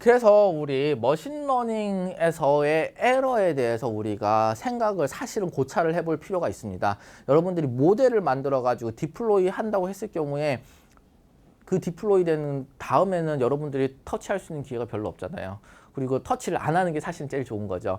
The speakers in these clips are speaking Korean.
그래서 우리 머신러닝에서의 에러에 대해서 우리가 생각을 사실은 고찰을 해볼 필요가 있습니다. 여러분들이 모델을 만들어 가지고 디플로이 한다고 했을 경우에 그 디플로이 되는 다음에는 여러분들이 터치할 수 있는 기회가 별로 없잖아요. 그리고 터치를 안 하는 게 사실 제일 좋은 거죠.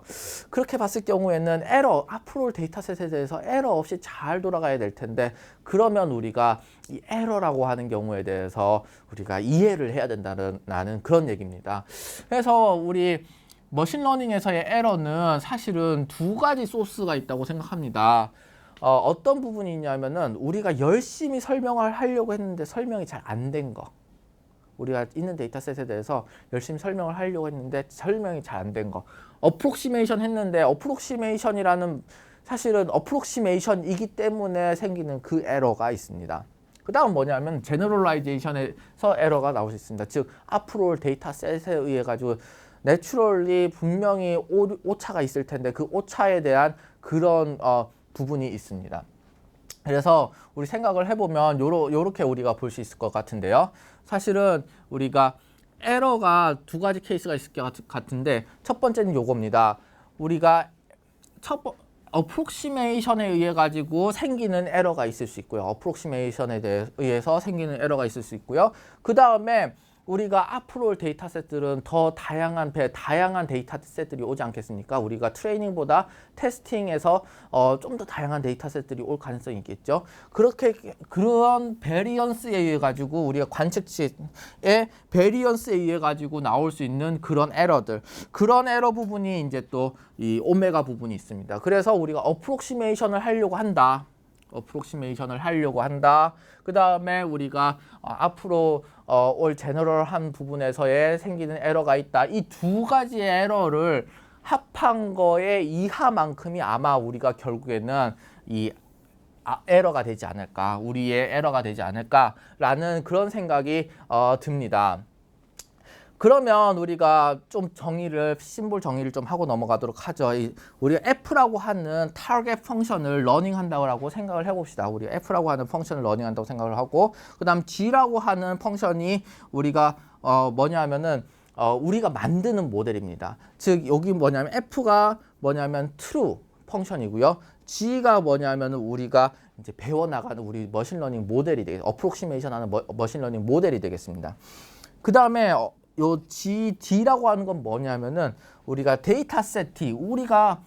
그렇게 봤을 경우에는 에러, 앞으로 데이터셋에 대해서 에러 없이 잘 돌아가야 될 텐데 그러면 우리가 이 에러라고 하는 경우에 대해서 우리가 이해를 해야 된다는 나는 그런 얘기입니다. 그래서 우리 머신러닝에서의 에러는 사실은 두 가지 소스가 있다고 생각합니다. 어, 어떤 부분이 있냐면은 우리가 열심히 설명을 하려고 했는데 설명이 잘 안 된 거. 우리가 있는 데이터셋에 대해서 열심히 설명을 하려고 했는데 설명이 잘 안 된 거. 어프록시메이션 했는데 어프록시메이션이라는 사실은 어프록시메이션이기 때문에 생기는 그 에러가 있습니다. 그 다음 뭐냐면 제너럴라이제이션에서 에러가 나올 수 있습니다. 즉 앞으로 데이터셋에 의해 가지고 내추럴리 분명히 오, 오차가 있을 텐데 그 오차에 대한 그런 어, 부분이 있습니다. 그래서 우리 생각을 해보면 요러, 요렇게 우리가 볼 수 있을 것 같은데요. 사실은 우리가 에러가 두 가지 케이스가 있을 것 같- 같은데 첫 번째는 요겁니다. 우리가 첫 번, 어프록시메이션에 의해 가지고 생기는 에러가 있을 수 있고요. 어프록시메이션에 대해 의해서 생기는 에러가 있을 수 있고요. 그 다음에 우리가 앞으로 올 데이터셋들은 더 다양한 배, 다양한 데이터셋들이 오지 않겠습니까? 우리가 트레이닝보다 테스팅에서 어, 좀 더 다양한 데이터셋들이 올 가능성이 있겠죠. 그렇게 그런 베리언스에 의해 가지고 우리가 관측치의 베리언스에 의해 가지고 나올 수 있는 그런 에러들, 그런 에러 부분이 이제 또 이 오메가 부분이 있습니다. 그래서 우리가 어프록시메이션을 하려고 한다. 어프록시메이션을 하려고 한다. 그 다음에 우리가 어, 앞으로 어, 올 제너럴한 부분에서의 생기는 에러가 있다. 이 두 가지의 에러를 합한 거의 이하만큼이 아마 우리가 결국에는 이 아, 에러가 되지 않을까, 우리의 에러가 되지 않을까라는 그런 생각이 어, 듭니다. 그러면 우리가 좀 정의를 심볼 정의를 좀 하고 넘어가도록 하죠. 이, 우리가 F라고 하는 타겟 펑션을 러닝한다고 생각을 해봅시다. 우리 F라고 하는 펑션을 러닝한다고 생각을 하고, 그다음 G라고 하는 펑션이 우리가 어, 뭐냐면은 어, 우리가 만드는 모델입니다. 즉 여기 뭐냐면 F가 뭐냐면 true 펑션이고요. G가 뭐냐면은 우리가 이제 배워나가는 우리 머신러닝 모델이 되겠, 어프록시메이션 하는 머, 머신러닝 모델이 되겠습니다. 그 다음에 어, 요 GD라고 하는 건 뭐냐면은 우리가 데이터 세트 우리가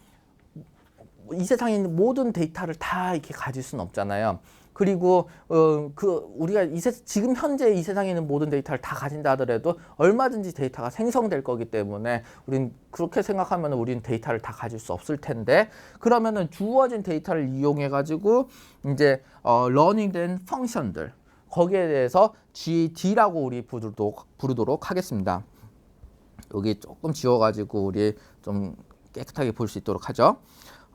이 세상에 있는 모든 데이터를 다 이렇게 가질 수는 없잖아요. 그리고 어, 그 우리가 이 세, 지금 현재 이 세상에 있는 모든 데이터를 다 가진다 하더라도 얼마든지 데이터가 생성될 거기 때문에 우린 그렇게 생각하면 우리는 데이터를 다 가질 수 없을 텐데 그러면은 주어진 데이터를 이용해 가지고 이제 어, 러닝된 펑션들 거기에 대해서 GD라고 우리 부르도록, 부르도록 하겠습니다. 여기 조금 지워가지고 우리 좀 깨끗하게 볼 수 있도록 하죠.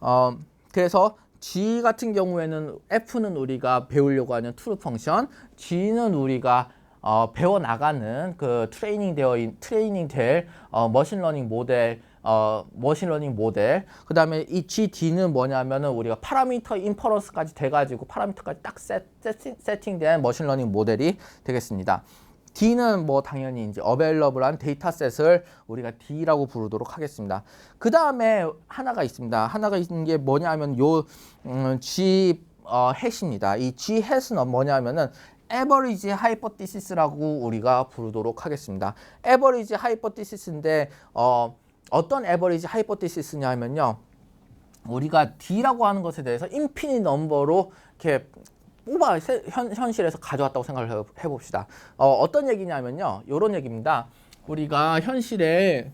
어, 그래서 G 같은 경우에는 F는 우리가 배우려고 하는 true 펑션, G는 우리가 어, 배워 나가는 그 트레이닝 되어 있, 트레이닝 될 어, 머신러닝 모델 어, 머신러닝 모델. 그 다음에 이 GD는 뭐냐면은 우리가 파라미터 인퍼런스까지 돼가지고 파라미터까지 딱 세, 세팅, 세팅된 머신러닝 모델이 되겠습니다. D는 뭐 당연히 이제 어벨러블한 데이터셋을 우리가 D라고 부르도록 하겠습니다. 그 다음에 하나가 있습니다. 하나가 있는 게 뭐냐면 요 음, G 어, 해시입니다. 이 G 해스는 뭐냐면은 에버리지 하이퍼티시스라고 우리가 부르도록 하겠습니다. 에버리지 하이퍼티시스인데 어, 어떤 에버리지 하이퍼티시스냐면요. 우리가 D라고 하는 것에 대해서 인피니 넘버로 이렇게 뽑아 세- 현, 현실에서 가져왔다고 생각을 해- 해봅시다. 어, 어떤 얘기냐면요. 이런 얘기입니다. 우리가 현실에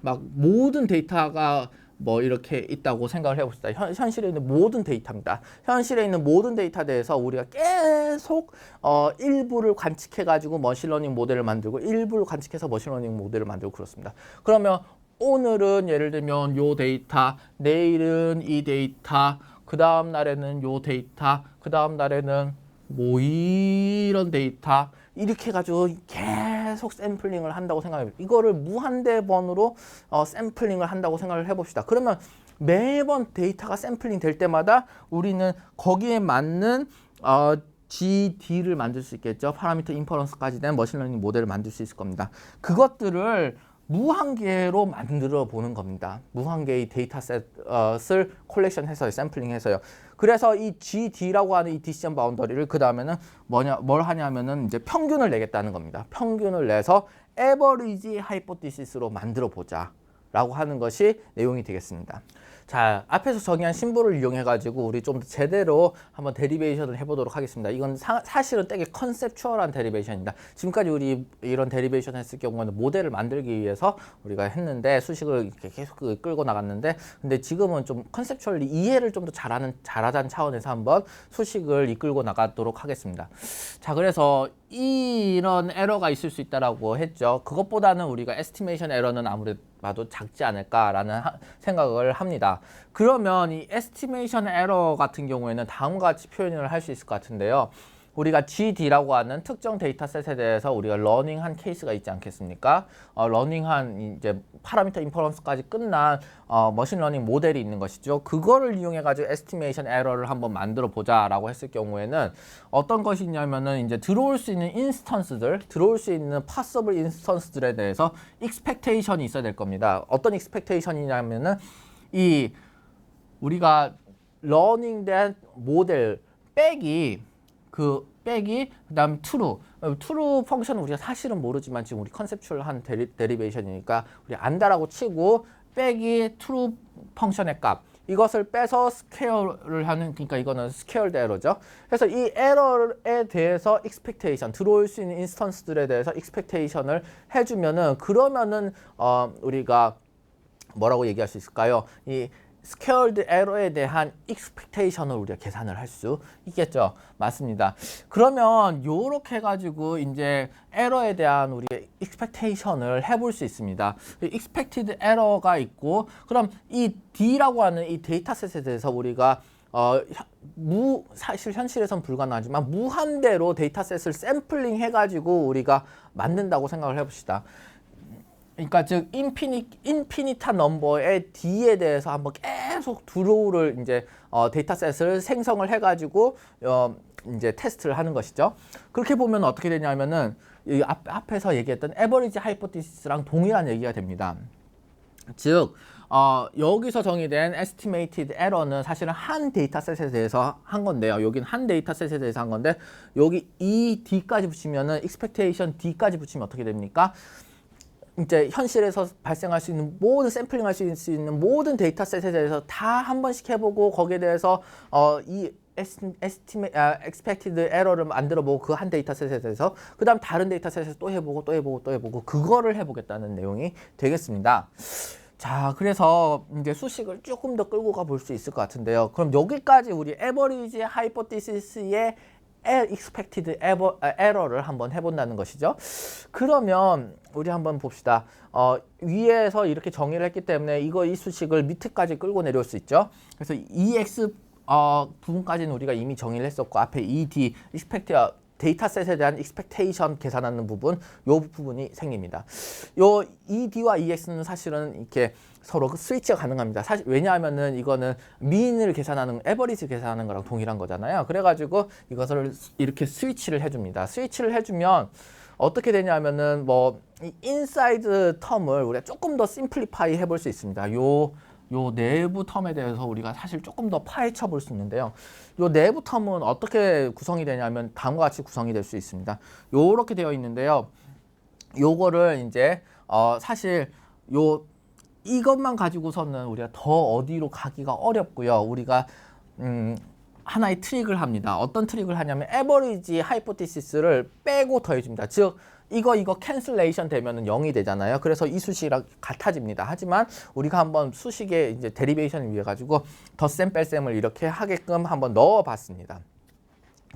막 모든 데이터가 뭐 이렇게 있다고 생각을 해봅시다. 현, 현실에 있는 모든 데이터입니다. 현실에 있는 모든 데이터에 대해서 우리가 계속 어, 일부를 관측해가지고 머신러닝 모델을 만들고 일부를 관측해서 머신러닝 모델을 만들고 그렇습니다. 그러면 오늘은 예를 들면 요 데이터, 내일은 이 데이터, 그 다음 날에는 요 데이터, 그 다음 날에는 뭐 이런 데이터 이렇게 해가지고 계속 샘플링을 한다고 생각해요. 이거를 무한대 번으로 어, 샘플링을 한다고 생각을 해봅시다. 그러면 매번 데이터가 샘플링 될 때마다 우리는 거기에 맞는 어, GD를 만들 수 있겠죠. 파라미터 인퍼런스까지 된 머신러닝 모델을 만들 수 있을 겁니다. 그것들을 무한계로 만들어 보는 겁니다. 무한계의 데이터셋을 콜렉션해서 샘플링해서요. 그래서 이 GD라고 하는 이 디시전 바운더리를 그 다음에는 뭐냐 뭘 하냐면은 이제 평균을 내겠다는 겁니다. 평균을 내서 에버리지 하이포티시스로 만들어 보자. 라고 하는 것이 내용이 되겠습니다. 자, 앞에서 정의한 심볼을 이용해 가지고 우리 좀더 제대로 한번 데리베이션을 해보도록 하겠습니다. 이건 사, 실은 되게 컨셉추얼한 데리베이션입니다. 지금까지 우리 이런 데리베이션 했을 경우는 모델을 만들기 위해서 우리가 했는데 수식을 이렇게 계속 그 끌고 나갔는데 근데 지금은 좀 컨셉추얼리 이해를 좀 더 잘하는 잘하자는 차원에서 한번 수식을 이끌고 나가도록 하겠습니다. 자, 그래서 이런 에러가 있을 수 있다라고 했죠. 그것보다는 우리가 에스티메이션 에러는 아무래도 봐도 작지 않을까라는 하, 생각을 합니다. 그러면 이 에스티메이션 에러 같은 경우에는 다음과 같이 표현을 할 수 있을 것 같은데요. 우리가 GD라고 하는 특정 데이터셋에 대해서 우리가 러닝한 케이스가 있지 않겠습니까? 어, 러닝한 이제 파라미터 인퍼런스까지 끝난 어, 머신러닝 모델이 있는 것이죠. 그거를 이용해 가지고 에스티메이션 에러를 한번 만들어 보자라고 했을 경우에는 어떤 것이냐면은 이제 들어올 수 있는 인스턴스들, 들어올 수 있는 파서블 인스턴스들에 대해서 익스펙테이션이 있어야 될 겁니다. 어떤 익스펙테이션이냐면은 이 우리가 러닝된 모델 빼기 그 빼기 그다음 true true 펑션은 우리가 사실은 모르지만 지금 우리 컨셉추얼한 데리, 데리베이션이니까 우리 안다라고 치고 빼기 true 펑션의 값 이것을 빼서 스케어를 하는 그러니까 이거는 스케어드 에러죠. 그래서 이 에러에 대해서 expectation 들어올 수 있는 인스턴스들에 대해서 expectation을 해주면은 그러면은 어 우리가 뭐라고 얘기할 수 있을까요? 이 스퀘어드 에러에 대한 익스펙테이션을 우리가 계산을 할 수 있겠죠. 맞습니다. 그러면 요렇게 해 가지고 이제 에러에 대한 우리가 익스펙테이션을 해볼 수 있습니다. 익스펙티드 에러가 있고 그럼 이 D라고 하는 이 데이터셋에 대해서 우리가 어, 무 사실 현실에선 불가능하지만 무한대로 데이터셋을 샘플링 해가지고 우리가 만든다고 생각을 해봅시다. 그러니까 즉 인피니 인피니타 넘버의 D에 대해서 한번 계속 드로우를 이제 어, 데이터셋을 생성을 해가지고 어, 이제 테스트를 하는 것이죠. 그렇게 보면 어떻게 되냐면은 이 앞, 앞에서 얘기했던 에버리지 하이포티시스랑 동일한 얘기가 됩니다. 즉 어, 여기서 정의된 estimated error는 사실은 한 데이터셋에 대해서 한 건데요. 여기는 한 데이터셋에 대해서 한 건데 여기 이 D까지 붙이면은 expectation D까지 붙이면 어떻게 됩니까? 이제 현실에서 발생할 수 있는 모든 샘플링 할 수 있는 모든 데이터셋에 대해서 다 한 번씩 해보고 거기에 대해서 어이 에스티메 아, expected error를 만들어 보고 그 한 데이터셋에 대해서 그다음 다른 데이터셋에서 또 해보고 또 해보고 또 해보고 그거를 해보겠다는 내용이 되겠습니다. 자, 그래서 이제 수식을 조금 더 끌고 가 볼 수 있을 것 같은데요. 그럼 여기까지 우리 에버리지 하이포티시스의 expected error를 한번 해본다는 것이죠. 그러면 우리 한번 봅시다. 어, 위에서 이렇게 정의를 했기 때문에 이거 이 수식을 밑에까지 끌고 내려올 수 있죠. 그래서 EX 어, 부분까지는 우리가 이미 정의를 했었고 앞에 ED expect 데이터셋에 대한 expectation 계산하는 부분, 요 부분이 생깁니다. 요 ED와 EX는 사실은 이렇게 서로 그 스위치가 가능합니다. 사실 왜냐하면은 이거는 미인을 계산하는 에버리지 계산하는 거랑 동일한 거잖아요. 그래가지고 이것을 이렇게 스위치를 해줍니다. 스위치를 해주면 어떻게 되냐면은 뭐 이 인사이드 텀을 우리가 조금 더 심플리파이 해볼 수 있습니다. 요 요 내부 텀에 대해서 우리가 사실 조금 더 파헤쳐 볼 수 있는데요. 요 내부 텀은 어떻게 구성이 되냐면 다음과 같이 구성이 될 수 있습니다. 요렇게 되어 있는데요. 요거를 이제 어 사실 요 이것만 가지고서는 우리가 더 어디로 가기가 어렵고요. 우리가 음 하나의 트릭을 합니다. 어떤 트릭을 하냐면 에버리지 하이포티시스를 빼고 더해줍니다. 즉 이거 이거 캔슬레이션 되면은 0이 되잖아요. 그래서 이 수식이랑 같아집니다. 하지만 우리가 한번 수식의 이제 데리베이션을 위해 가지고 덧셈 뺄셈을 이렇게 하게끔 한번 넣어 봤습니다.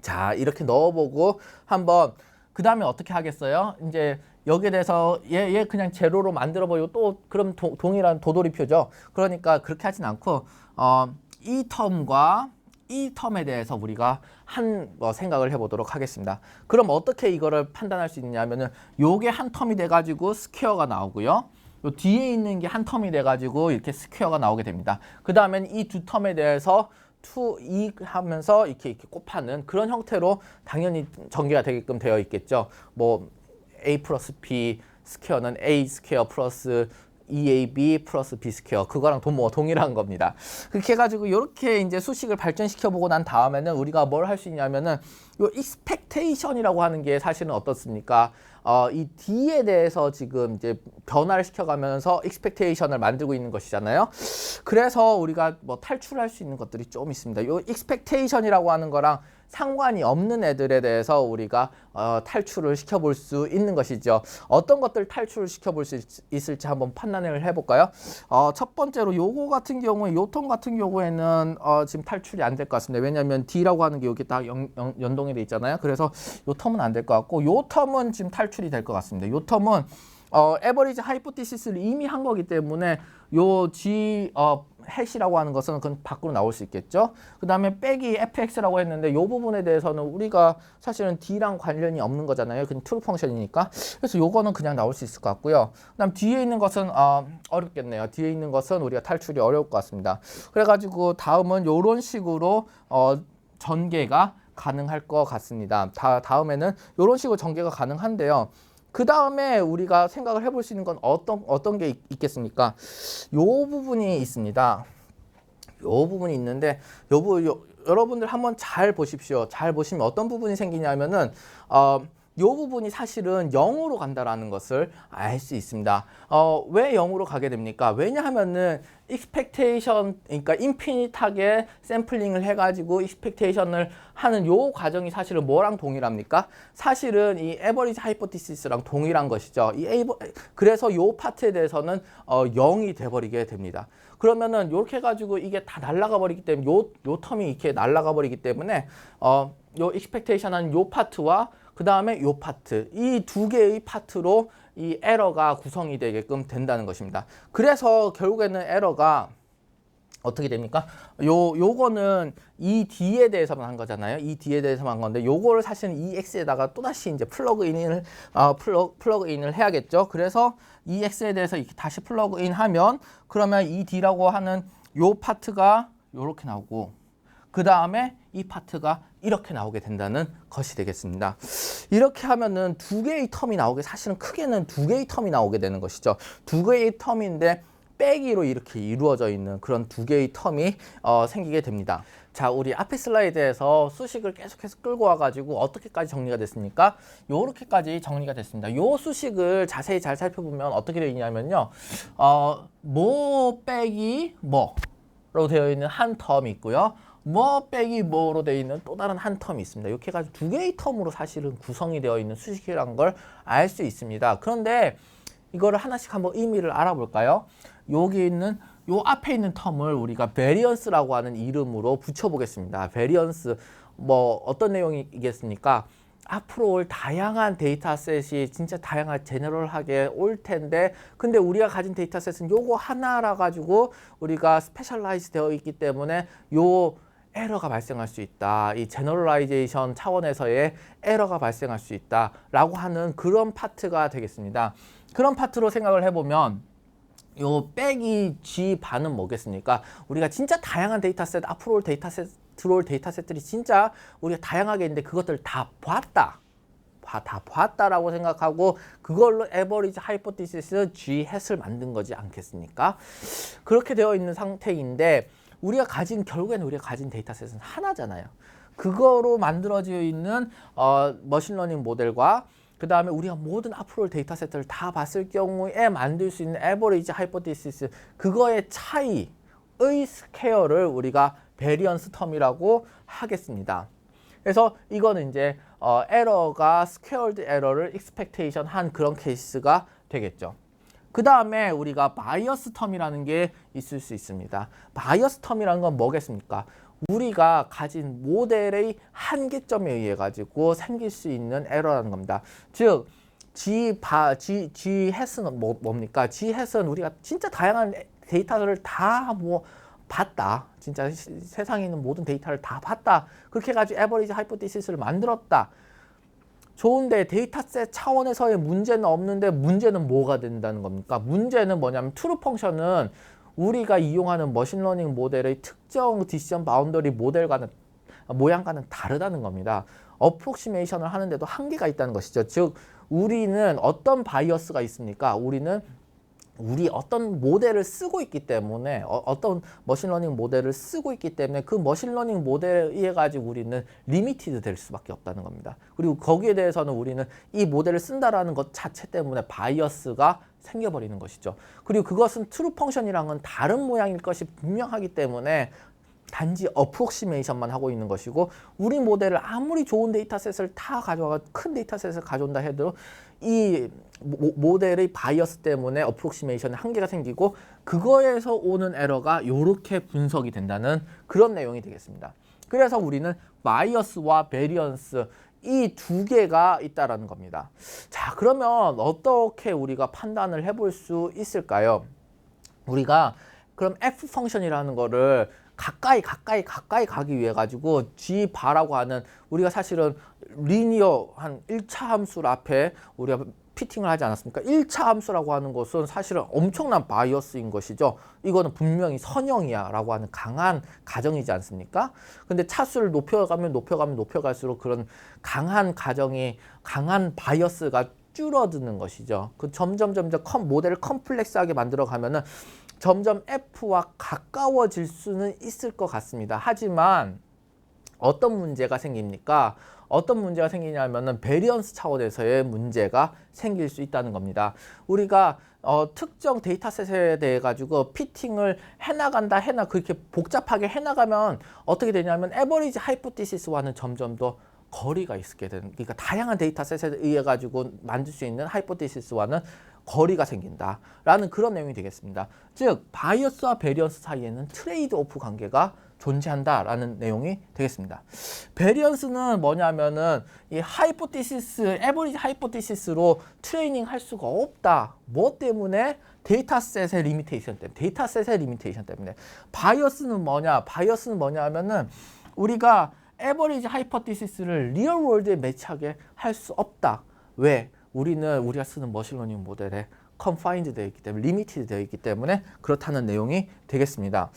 자, 이렇게 넣어 보고 한번 그다음에 어떻게 하겠어요? 이제 여기에 대해서 얘, 얘 그냥 제로로 만들어 버리고 또 그럼 도, 동일한 도돌이표죠. 그러니까 그렇게 하진 않고 어, 이 텀과 이 텀에 대해서 우리가 한 뭐 생각을 해보도록 하겠습니다. 그럼 어떻게 이거를 판단할 수 있냐면은 요게 한 텀이 돼가지고 스퀘어가 나오고요. 요 뒤에 있는 게 한 텀이 돼가지고 이렇게 스퀘어가 나오게 됩니다. 그 다음엔 이 두 텀에 대해서 투, 이 하면서 이렇게 이렇게 곱하는 그런 형태로 당연히 전개가 되게끔 되어 있겠죠. 뭐 A 플러스 B 스퀘어는 a 스퀘어 플러스 2ab 플러스 b 스퀘어 그거랑 동, 뭐 동일한 겁니다. 그렇게 해가지고 이렇게 이제 수식을 발전시켜 보고 난 다음에는 우리가 뭘 할 수 있냐면은 요 expectation이라고 하는 게 사실은 어떻습니까? 어, 이 D에 대해서 지금 이제 변화를 시켜가면서 expectation을 만들고 있는 것이잖아요. 그래서 우리가 뭐 탈출할 수 있는 것들이 좀 있습니다. 요 expectation이라고 하는 거랑 상관이 없는 애들에 대해서 우리가 어, 탈출을 시켜볼 수 있는 것이죠. 어떤 것들 탈출을 시켜볼 수 있, 을지 한번 판단을 해볼까요? 어, 첫 번째로 요거 같은 경우에 요텀 같은 경우에는 어, 지금 탈출이 안 될 것 같습니다. 왜냐하면 D라고 하는 게 여기 딱 연, 연, 연 동이 돼 있잖아요. 그래서 요 텀은 안 될 것 같고 요 텀은 지금 탈출이 될 것 같습니다. 요 텀은 어, 에버리지 하이포티시스를 이미 한 거기 때문에 요 G 어, 해시라고 하는 것은 그건 밖으로 나올 수 있겠죠. 그 다음에 빼기 fx라고 했는데 이 부분에 대해서는 우리가 사실은 d랑 관련이 없는 거잖아요. 그냥 true 펑션이니까. 그래서 요거는 그냥 나올 수 있을 것 같고요. 그 다음 뒤에 있는 것은 어, 어렵겠네요. 뒤에 있는 것은 우리가 탈출이 어려울 것 같습니다. 그래가지고 다음은 요런 식으로 어, 전개가 가능할 것 같습니다. 다, 다음에는 이런 식으로 전개가 가능한데요. 그 다음에 우리가 생각을 해볼 수 있는 건 어떤 어떤 게 있, 겠습니까 요 부분이 있습니다. 요 부분이 있는데 요 부, 요, 여러분들 한번 잘 보십시오. 잘 보시면 어떤 부분이 생기냐면은 어. 요 부분이 사실은 0으로 간다라는 것을 알 수 있습니다. 어, 왜 0으로 가게 됩니까? 왜냐하면은 expectation, 그러니까 인피니트하게 샘플링을 해가지고 expectation을 하는 요 과정이 사실은 뭐랑 동일합니까? 사실은 이 average hypothesis랑 동일한 것이죠. 이 에이버, 그래서 요 파트에 대해서는 어, 0이 돼버리게 됩니다. 그러면은 요렇게 해가지고 이게 다 날아가 버리기 때문에 요, 요 텀이 이렇게 날아가 버리기 때문에 어, 요 expectation한 요 파트와 그 다음에 요 파트 이 두 개의 파트로 이 에러가 구성이 되게끔 된다는 것입니다. 그래서 결국에는 에러가 어떻게 됩니까? 요 요거는 이 D에 대해서만 한 거잖아요. 이 D에 대해서만 한 건데 요거를 사실은 이 X에다가 또 다시 이제 플러그인을 어, 플러, 플러그인을 해야겠죠. 그래서 이 X에 대해서 이렇게 다시 플러그인하면 그러면 이 D라고 하는 요 파트가 요렇게 나오고 그 다음에 이 파트가 이렇게 나오게 된다는 것이 되겠습니다. 이렇게 하면은 두 개의 텀이 나오게 사실은 크게는 두 개의 텀이 나오게 되는 것이죠. 두 개의 텀인데 빼기로 이렇게 이루어져 있는 그런 두 개의 텀이 어, 생기게 됩니다. 자, 우리 앞에 슬라이드에서 수식을 계속해서 끌고 와가지고 어떻게까지 정리가 됐습니까? 요렇게까지 정리가 됐습니다. 요 수식을 자세히 잘 살펴보면 어떻게 되어 있냐면요. 어, 뭐 빼기 뭐 로 되어 있는 한 텀이 있고요. 뭐 빼기 뭐로 되어 있는 또 다른 한 텀이 있습니다. 이렇게 해가지고 두 개의 텀으로 사실은 구성이 되어 있는 수식이라는 걸알 수 있습니다. 그런데 이거를 하나씩 한번 의미를 알아볼까요? 여기 있는 요 앞에 있는 텀을 우리가 베리언스라고 하는 이름으로 붙여보겠습니다. 베리언스 뭐 어떤 내용이겠습니까? 앞으로 올 다양한 데이터셋이 진짜 다양한 제너럴하게 올 텐데 근데 우리가 가진 데이터셋은 요거 하나라 가지고 우리가 스페셜라이즈 되어 있기 때문에 요 에러가 발생할 수 있다. 이 제너럴라이제이션 차원에서의 에러가 발생할 수 있다라고 하는 그런 파트가 되겠습니다. 그런 파트로 생각을 해보면 요 빼기 G 반은 뭐겠습니까? 우리가 진짜 다양한 데이터셋 앞으로 올 데이터셋 들어올 데이터셋들이 진짜 우리가 다양하게 있는데 그것들 다 봤다. 다 봤다라고 생각하고 그걸로 에버리지 하이포티시스 G 햇을 만든 거지 않겠습니까? 그렇게 되어 있는 상태인데 우리가 가진 결국에는 우리가 가진 데이터셋은 하나잖아요. 그거로 만들어져 있는 어, 머신러닝 모델과 그 다음에 우리가 모든 앞으로 데이터셋들을 다 봤을 경우에 만들 수 있는 에버리지 하이포티시스 그거의 차이의 스케어를 우리가 베리언스 텀이라고 하겠습니다. 그래서 이거는 이제 어, 에러가 스퀘어드 에러를 익스펙테이션 한 그런 케이스가 되겠죠. 그 다음에 우리가 바이어스 텀이라는 게 있을 수 있습니다. 바이어스 텀이라는 건 뭐겠습니까? 우리가 가진 모델의 한계점에 의해 가지고 생길 수 있는 에러라는 겁니다. 즉 G 바 G G 햇은 뭐, 뭡니까? G 햇은 우리가 진짜 다양한 데이터를 다 뭐 봤다. 진짜 시, 세상에 있는 모든 데이터를 다 봤다. 그렇게 해가지고 에버리지 하이포티시스를 만들었다. 좋은데 데이터셋 차원에서의 문제는 없는데 문제는 뭐가 된다는 겁니까? 문제는 뭐냐면 트루 펑션은 우리가 이용하는 머신러닝 모델의 특정 디시전 바운더리 모델과는 모양과는 다르다는 겁니다. 어프록시메이션을 하는데도 한계가 있다는 것이죠. 즉 우리는 어떤 바이어스가 있습니까? 우리는 우리 어떤 모델을 쓰고 있기 때문에 어, 떤 머신러닝 모델을 쓰고 있기 때문에 그 머신러닝 모델에 의해 가지고 우리는 리미티드 될 수밖에 없다는 겁니다. 그리고 거기에 대해서는 우리는 이 모델을 쓴다라는 것 자체 때문에 바이어스가 생겨버리는 것이죠. 그리고 그것은 트루 펑션이랑은 다른 모양일 것이 분명하기 때문에 단지 어프록시메이션만 하고 있는 것이고 우리 모델을 아무리 좋은 데이터셋을 다 가져와 큰 데이터셋을 가져온다 해도 이 모, 델의 바이어스 때문에 어프록시메이션에 한계가 생기고 그거에서 오는 에러가 이렇게 분석이 된다는 그런 내용이 되겠습니다. 그래서 우리는 바이어스와 베리언스 이 두 개가 있다라는 겁니다. 자, 그러면 어떻게 우리가 판단을 해볼 수 있을까요? 우리가 그럼 f 펑션이라는 거를 가까이 가까이 가까이 가기 위해 가지고 g 바라고 하는 우리가 사실은 리니어 한 1차 함수 앞에 우리가 피팅을 하지 않았습니까? 1차 함수라고 하는 것은 사실은 엄청난 바이어스인 것이죠. 이거는 분명히 선형이야 라고 하는 강한 가정이지 않습니까? 근데 차수를 높여가면 높여가면 높여갈수록 그런 강한 가정이 강한 바이어스가 줄어드는 것이죠. 그 점점 점점 컴, 모델을 컴플렉스하게 만들어 가면은 점점 F와 가까워질 수는 있을 것 같습니다. 하지만 어떤 문제가 생깁니까? 어떤 문제가 생기냐면은 베리언스 차원에서의 문제가 생길 수 있다는 겁니다. 우리가 어, 특정 데이터셋에 대해 가지고 피팅을 해나간다 해나 그렇게 복잡하게 해나가면 어떻게 되냐면 에버리지 하이포티시스와는 점점 더 거리가 있게 되는 그러니까 다양한 데이터셋에 의해 가지고 만들 수 있는 하이포티시스와는 거리가 생긴다라는 그런 내용이 되겠습니다. 즉 바이어스와 베리언스 사이에는 트레이드 오프 관계가 존재한다라는 내용이 되겠습니다. 베리언스는 뭐냐면은 이 하이포티시스, 에버리지 하이포티시스로 트레이닝 할 수가 없다. 뭐 때문에? 데이터셋의 리미테이션 때문에. 데이터셋의 리미테이션 때문에. 바이어스는 뭐냐? 바이어스는 뭐냐 하면은 우리가 에버리지 하이포티시스를 리얼 월드에 매치하게 할 수 없다. 왜? 우리는 우리가 쓰는 머신러닝 모델에 confined 되어 있기 때문에 limited 되어 있기 때문에 그렇다는 내용이 되겠습니다.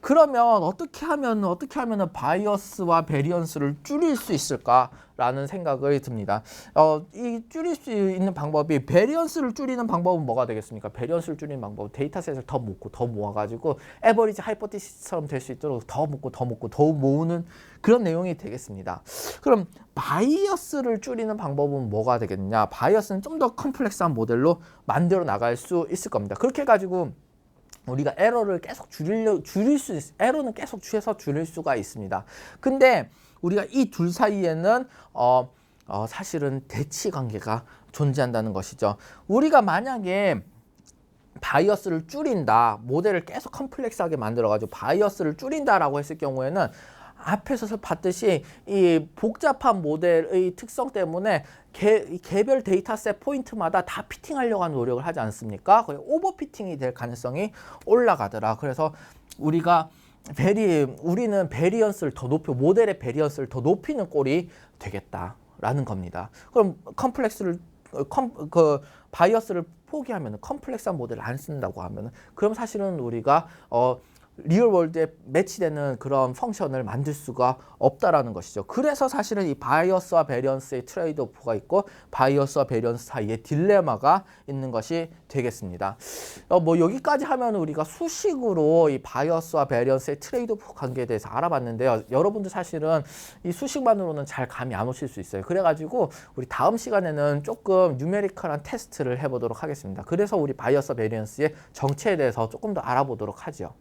그러면 어떻게 하면 어떻게 하면 바이어스와 베리언스를 줄일 수 있을까라는 생각이 듭니다. 어, 이 줄일 수 있는 방법이 베리언스를 줄이는 방법은 뭐가 되겠습니까? 베리언스를 줄이는 방법은 데이터셋을 더 모고 더 모아가지고 에버리지 하이포티시스처럼 될 수 있도록 더 모고 더 모고 더 모으는 그런 내용이 되겠습니다. 그럼 바이어스를 줄이는 방법은 뭐가 되겠냐? 바이어스는 좀 더 컴플렉스한 모델로 만들어 나갈 수 있을 겁니다. 그렇게 해가지고 우리가 에러를 계속 줄이려 줄일 수 있, 에러는 계속 줄여서 줄일 수가 있습니다. 근데 우리가 이 둘 사이에는 어, 어 사실은 대치 관계가 존재한다는 것이죠. 우리가 만약에 바이어스를 줄인다, 모델을 계속 컴플렉스하게 만들어가지고 바이어스를 줄인다라고 했을 경우에는 앞에서 봤듯이 이 복잡한 모델의 특성 때문에 개, 개별 데이터셋 포인트마다 다 피팅하려고 하는 노력을 하지 않습니까? 거의 오버피팅이 될 가능성이 올라가더라. 그래서 우리가 베리 우리는 베리언스를 더 높여 모델의 베리언스를 더 높이는 꼴이 되겠다라는 겁니다. 그럼 컴플렉스를 컴, 그 바이어스를 포기하면 컴플렉스한 모델을 안 쓴다고 하면 그럼 사실은 우리가 어 리얼 월드에 매치되는 그런 펑션을 만들 수가 없다라는 것이죠. 그래서 사실은 이 바이어스와 베리언스의 트레이드 오프가 있고 바이어스와 베리언스 사이에 딜레마가 있는 것이 되겠습니다. 어, 뭐 여기까지 하면 우리가 수식으로 이 바이어스와 베리언스의 트레이드 오프 관계에 대해서 알아봤는데요. 여러분들 사실은 이 수식만으로는 잘 감이 안 오실 수 있어요. 그래가지고 우리 다음 시간에는 조금 뉴메리컬한 테스트를 해보도록 하겠습니다. 그래서 우리 바이어스 베리언스의 정체에 대해서 조금 더 알아보도록 하죠.